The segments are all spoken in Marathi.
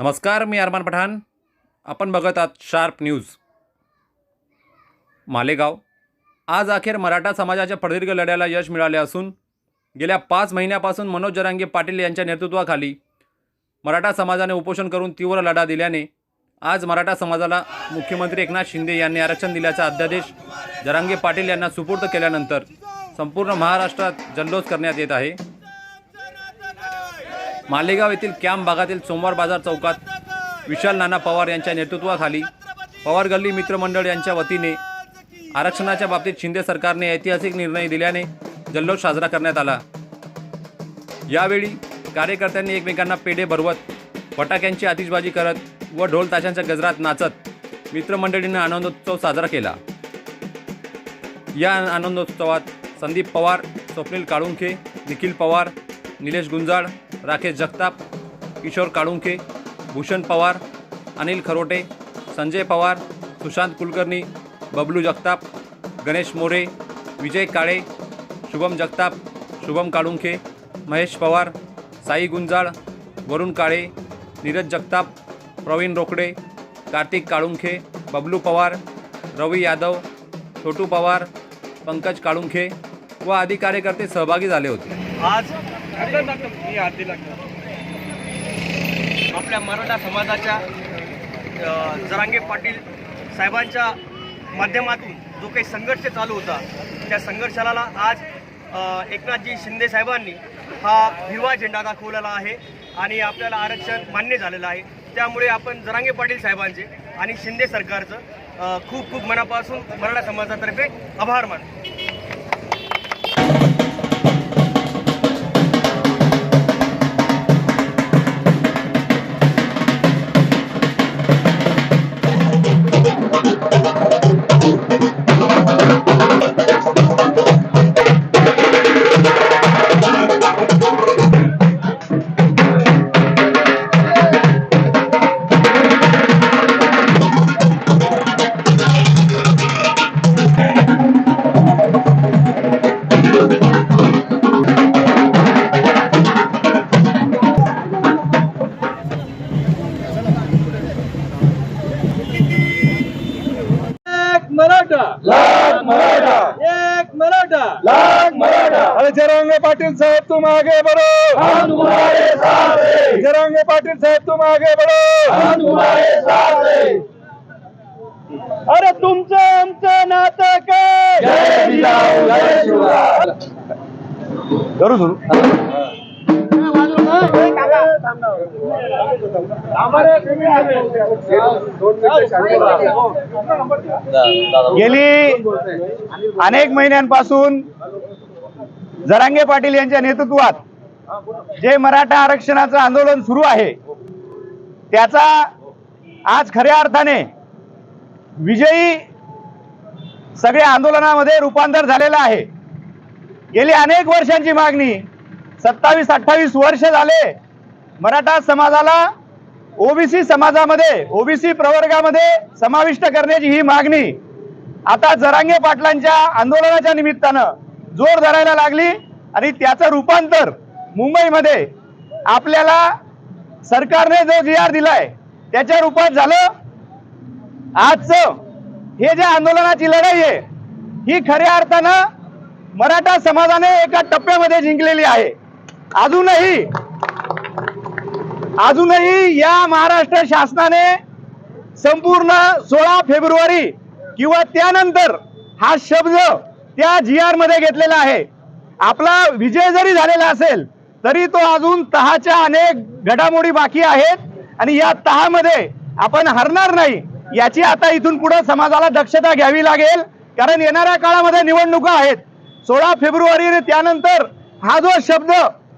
नमस्कार मी अरमान पठाण. आपण बघत आहात शार्प न्यूज. मालेगाव. आज अखेर मराठा समाजाच्या प्रदीर्घ लढ्याला यश मिळाले असून गेल्या पाच महिन्यापासून मनोज जरांगे पाटील यांच्या नेतृत्वाखाली मराठा समाजाने उपोषण करून तीव्र लढा दिल्याने आज मराठा समाजाला मुख्यमंत्री एकनाथ शिंदे यांनी आरक्षण दिल्याचा अध्यादेश जरांगे पाटील यांना सुपूर्द केल्यानंतर संपूर्ण महाराष्ट्रात जल्लोष करण्यात येत आहे. मालेगाव येथील कॅम्प भागातील सोमवार बाजार चौकात विशाल नाना पवार यांच्या नेतृत्वाखाली पवार गल्ली मित्रमंडळ यांच्या वतीने आरक्षणाच्या बाबतीत शिंदे सरकारने ऐतिहासिक निर्णय दिल्याने जल्लोष साजरा करण्यात आला. यावेळी कार्यकर्त्यांनी एकमेकांना पेढे भरवत फटाक्यांची आतिषबाजी करत व ढोल ताशांच्या गजरात नाचत मित्रमंडळीनं आनंदोत्सव साजरा केला. या आनंदोत्सवात संदीप पवार स्वप्नील काळुंखे निखिल पवार निलेश गुंजाळ राकेश जगताप किशोर काळुंखे भूषण पवार अनिल खरोटे संजय पवार सुशांत कुलकर्णी बबलू जगताप गणेश मोरे विजय काळे शुभम जगताप शुभम काळुंखे महेश पवार साई गुंजाळ वरुण काळे नीरज जगताप प्रवीण रोकडे कार्तिक काळुंखे बबलू पवार रवी यादव छोटू पवार पंकज काळुंखे व आदी कार्यकर्ते सहभागी झाले होते. आज आपल्या मराठा समाजाच्या जरांगे पाटील साहेबांच्या माध्यमातून जो काही संघर्ष चालू होता त्या संघर्षाला आज एकनाथजी शिंदे साहेबांनी हा हिरवा झेंडा दाखवलेला आहे आणि आपल्याला आरक्षण मान्य झालेलं आहे. त्यामुळे आपण जरांगे पाटील साहेबांचे आणि शिंदे सरकारचं खूप खूप मनापासून मराठा समाजातर्फे आभार मानतो. जरांगे पाटील साहेब तुम आगे बढ़ो. हम तुम्हारे साथ हैं जरांगे पाटील साहेब तुम आगे बढ़ो. हम तुम्हारे साथ हैं अरे तुमचं आमचं नातं काय? जय जिजाऊ जय शिवराय. करू सुरू गेली अनेक महिन्यांपासून जरांगे पाटील यांच्या नेतृत्वात जे मराठा आरक्षणाचं आंदोलन सुरू आहे त्याचा आज खऱ्या अर्थाने विजयी सगळ्या आंदोलनामध्ये रूपांतर झालेलं आहे. गेली अनेक वर्षांची मागणी सत्तावीस अठ्ठावीस वर्ष झाले मराठा समाजाला ओबीसी समाजामध्ये ओबीसी प्रवर्गामध्ये समाविष्ट करण्याची ही मागणी आता जरांगे पाटलांच्या आंदोलनाच्या निमित्तानं जोर धरायला लागली आणि त्याचं रूपांतर मुंबईमध्ये आपल्याला सरकारने जो जी आर दिलाय त्याच्या रूपात झालं. आजचं हे जे आंदोलनाची लढाई आहे ही खऱ्या अर्थानं मराठा समाजाने एका टप्प्यामध्ये जिंकलेली आहे. अजूनही अजूनही या महाराष्ट्र शासनाने संपूर्ण सोळा फेब्रुवारी किंवा त्यानंतर हा शब्द त्या जी आरमध्ये घेतलेला आहे. आपला विजय जरी झालेला असेल तरी तो अजून तहाच्या अनेक घडामोडी बाकी आहेत आणि या तहामध्ये आपण हरणार नाही याची आता इथून पुढे समाजाला दक्षता घ्यावी लागेल. कारण येणाऱ्या काळामध्ये निवडणुका आहेत. सोळा फेब्रुवारी आणि त्यानंतर हा जो शब्द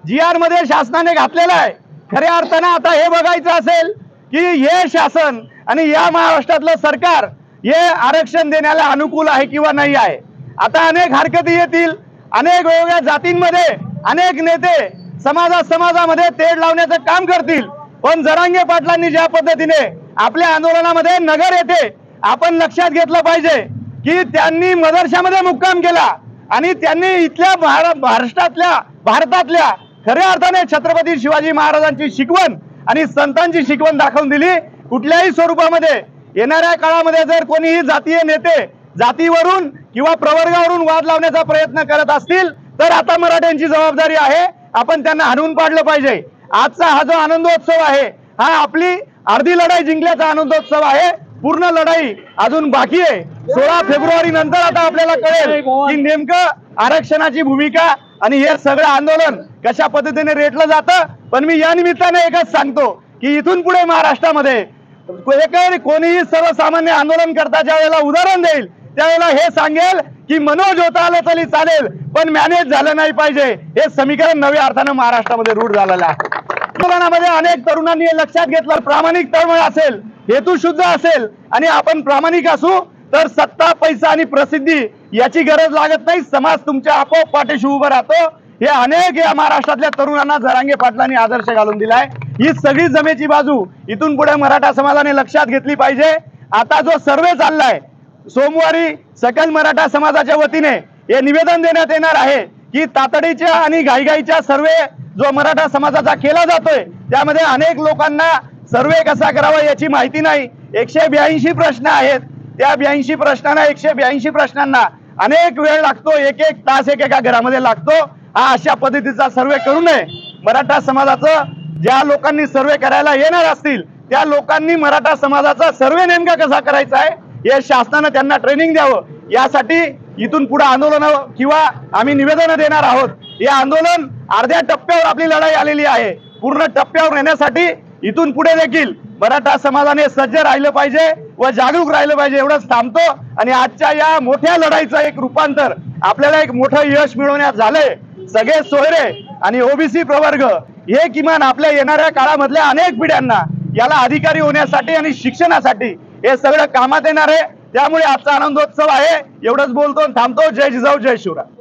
जी आरमध्ये शासनाने घातलेला आहे खऱ्या अर्थानं आता हे बघायचं असेल की हे शासन आणि या महाराष्ट्रातलं सरकार हे आरक्षण देण्याला अनुकूल आहे किंवा नाही आहे. आता अनेक हरकती येतील. अनेक वेगवेगळ्या जातींमध्ये अनेक नेते समाजा समाजामध्ये तेढ लावण्याचं काम करतील. पण जरांगे पाटलांनी ज्या पद्धतीने आपल्या आंदोलनामध्ये नगर येथे आपण लक्षात घेतलं पाहिजे की त्यांनी मदरशामध्ये मुक्काम केला आणि त्यांनी इथल्या महारा- महाराष्ट्रातल्या भारतातल्या खऱ्या अर्थाने छत्रपती शिवाजी महाराजांची शिकवण आणि संतांची शिकवण दाखवून दिली. कुठल्याही स्वरूपामध्ये येणाऱ्या काळामध्ये जर कोणीही जातीय नेते जातीवरून किंवा प्रवर्गावरून वाद लावण्याचा प्रयत्न करत असतील तर आता मराठ्यांची जबाबदारी आहे आपण त्यांना हरवून पाडलं पाहिजे. आजचा हा जो आनंदोत्सव आहे हा आपली अर्धी लढाई जिंकल्याचा आनंदोत्सव आहे. पूर्ण लढाई अजून बाकी आहे. सोळा फेब्रुवारी नंतर आता आपल्याला कळेल की नेमकं आरक्षणाची भूमिका आणि हे सगळं आंदोलन कशा पद्धतीने रेटलं जातं. पण मी या निमित्ताने एकच सांगतो की इथून पुढे महाराष्ट्रामध्ये एक कोणीही सर्वसामान्य आंदोलन करता ज्या वेळेला उदाहरण देईल त्यावेळेला हे सांगेल की मनोज होता आलं तरी चालेल पण मॅनेज झालं नाही पाहिजे. हे समीकरण नव्या अर्थानं महाराष्ट्रामध्ये रूढ झालेलं आहे. आंदोलनामध्ये अनेक तरुणांनी हे लक्षात घेतलं प्रामाणिक तळमळ असेल हेतू शुद्ध असेल आणि आपण प्रामाणिक असू तर सत्ता पैसा आणि प्रसिद्धी याची गरज लागत नाही. समाज तुमच्या आपोआप पाठीशी उभं राहतो. हे अनेक या महाराष्ट्रातल्या तरुणांना जरांगे पाटलांनी आदर्श घालून दिलाय. ही सगळी जमेची बाजू इथून पुढे मराठा समाजाने लक्षात घेतली पाहिजे. आता जो सर्वे चाललाय सोमवारी सकल मराठा समाजाच्या वतीने हे निवेदन देण्यात येणार आहे की तातडीच्या आणि घाईघाईच्या सर्वे जो मराठा समाजाचा केला जातोय त्यामध्ये अनेक लोकांना सर्वे कसा करावा याची माहिती नाही. एकशे ब्याऐंशी प्रश्न आहेत. त्या ब्याऐंशी प्रश्नांना एकशे ब्याऐंशी प्रश्नांना अनेक वेळ लागतो एक एक तास एक एका घरामध्ये लागतो. हा अशा पद्धतीचा सर्वे करू नये. मराठा समाजाचं ज्या लोकांनी सर्वे करायला येणार असतील त्या लोकांनी मराठा समाजाचा सर्वे नेमका कसा करायचा आहे हे शासनानं त्यांना ट्रेनिंग द्यावं. यासाठी इथून पुढे आंदोलन किंवा आम्ही निवेदन देणार आहोत. हे आंदोलन अर्ध्या टप्प्यावर आपली लढाई आलेली आहे. पूर्ण टप्प्यावर नेण्यासाठी इथून पुढे देखील मराठा समाजाने सज्ज राहिलं पाहिजे व जागरूक राहिलं पाहिजे एवढंच थांबतो. आणि आजच्या या मोठ्या लढाईचं एक रूपांतर आपल्याला एक मोठं यश मिळवण्यात झालंय. सगळे सोयरे आणि ओबीसी प्रवर्ग हे किमान आपल्या येणाऱ्या काळामधल्या अनेक पिढ्यांना याला अधिकारी होण्यासाठी आणि शिक्षणासाठी हे सगळं कामात येणार आहे. त्यामुळे आजचा आनंदोत्सव आहे. एवढंच बोलतो थांबतो. जय जिजाऊ जय शिवराय.